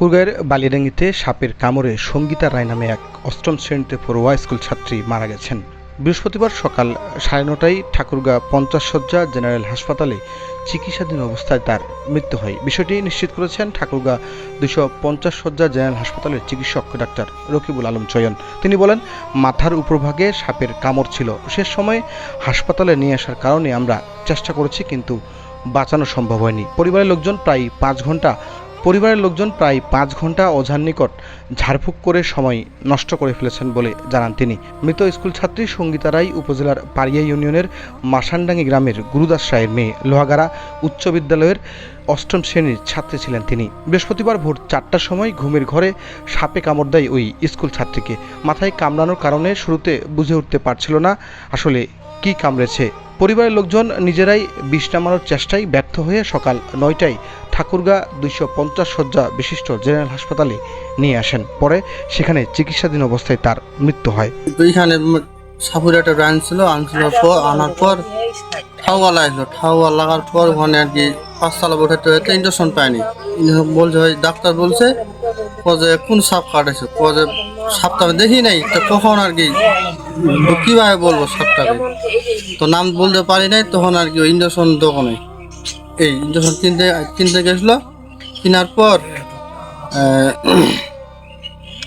ঠাকুরগাঁয়ের বালিয়াডাঙ্গিতে সাপের কামড়ে সঙ্গীতা রায় নামে এক অষ্টম শ্রেণীতে পড়ুয়া স্কুল ছাত্রী মারা গেছেন। বৃহস্পতিবার সকাল সাড়ে নটায় ঠাকুরগাঁ পঞ্চাশ সজ্জা জেনারেল হাসপাতালে চিকিৎসাধীন অবস্থায় তার মৃত্যু হয়। বিষয়টি নিশ্চিত করেছেন ঠাকুরগাঁ দুশো পঞ্চাশ সজ্জা জেনারেল হাসপাতালের চিকিৎসক ডাক্তার রকিবুল আলম চয়ন। তিনি বলেন, মাথার উপরভাগে সাপের কামড় ছিল। সে সময় হাসপাতালে নিয়ে আসার কারণে আমরা চেষ্টা করেছি, কিন্তু বাঁচানো সম্ভব হয়নি। পরিবারের লোকজন প্রায় পাঁচ ঘণ্টা পরিবারের লোকজন প্রায় পাঁচ ঘণ্টা ওঝার নিকট ঝাড়ফুঁক করে সময় নষ্ট করে ফেলেছেন বলে জানান তিনি। মৃত স্কুল ছাত্রী সঙ্গীতা রায় উপজেলার পাড়িয়া ইউনিয়নের মাসানডাঙ্গি গ্রামের গুরুদাস রায়ের মেয়ে লোহাগাড়া উচ্চ বিদ্যালয়ের অষ্টম শ্রেণির ছাত্রী ছিলেন তিনি। বৃহস্পতিবার ভোর চারটার সময় ঘুমের ঘরে সাপে কামড় দেয় ওই স্কুল ছাত্রীকে। মাথায় কামড়ানোর কারণে শুরুতে বুঝে উঠতে পারছিল না আসলে কি কামড়েছে। পরিবারের লোকজন নিজেরাই বিষ নামানোর চেষ্টায় ব্যর্থ হয়ে সকাল নয়টায় ঠাকুরগা দুইশো পঞ্চাশ শয্যা বিশিষ্ট জেনারেল হাসপাতালে নিয়ে আসেন। পরে সেখানে চিকিৎসাধীন অবস্থায় তার মৃত্যু হয়। তো এইখানে সাপুর একটা ব্রাঞ্চ ছিল, আনছিল পর, আনার পর ঠাউয়া লাগল। ঠাউয়া লাগার পর ওখানে আর কি পাঁচতলা উঠাতে হয়তো ইঞ্জেকশন পায়নি। বলছে ডাক্তার বলছে যে কোন সাপ কাটেছে? যে সাপটা আমি দেখি নাই, তো কখন আর কি কীভাবে বলব সাপটাকে? তো নাম বলতে পারি নাই, তখন আর কি ওই ইঞ্জেকশন দোকানে। এই ইঞ্জেকশন কিনতে কিনতে গেছিল কেনার পর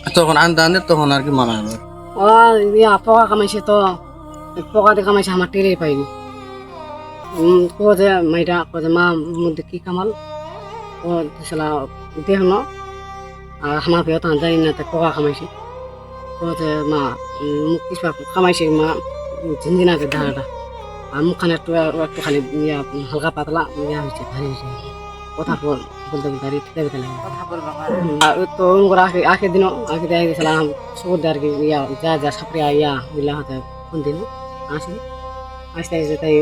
তখন আনতে আনতে তখন আর কি মারা গেল ও পোকা কামাইছে তো পোকা দিয়ে কামাইছে, আমার টেরে পাইনি। কোজে মাইটা কোজে মা মধ্যে কি কামাল? ও দিছিলা দেহ ন। আর আমার পেয়ে তো জানি না, তে পোকা কামাইছে। কোজে মা কিছু কামাইছে, মা ঝিনঝিনাকে ধারাটা আর মুখখানে একটু একটু খালি ইয়া হালকা পাতলা ইয়া হয়েছে ভারী হয়েছে। কথা বল বলতে বলতে আর ঠিক আর তো ওর আগে আগে দিন আগে দিয়ে গেছিলাম সবুজ আর কি ইয়া যা যা সাপড়িয়া ইয়া বুঝলা হতে কোন দিন? আসি আসতে আসতে তাই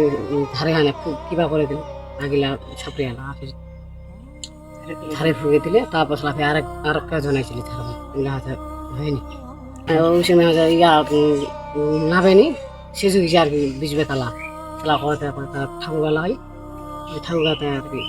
ধারে হানে কিবা করে দিল আগিলা সাপড়িয়া আসে ধারে ফুগে দিলে তারপর সাথে আরেক আরেক জন আইছিল ধারে বুঝলা হতে হয়নি। আর ওই সময় ইয়া নাবেনি সে যুগে আর কি বিজবে তালা তালা তারপরে তার বেলা হয় ঠাকুর আর কি।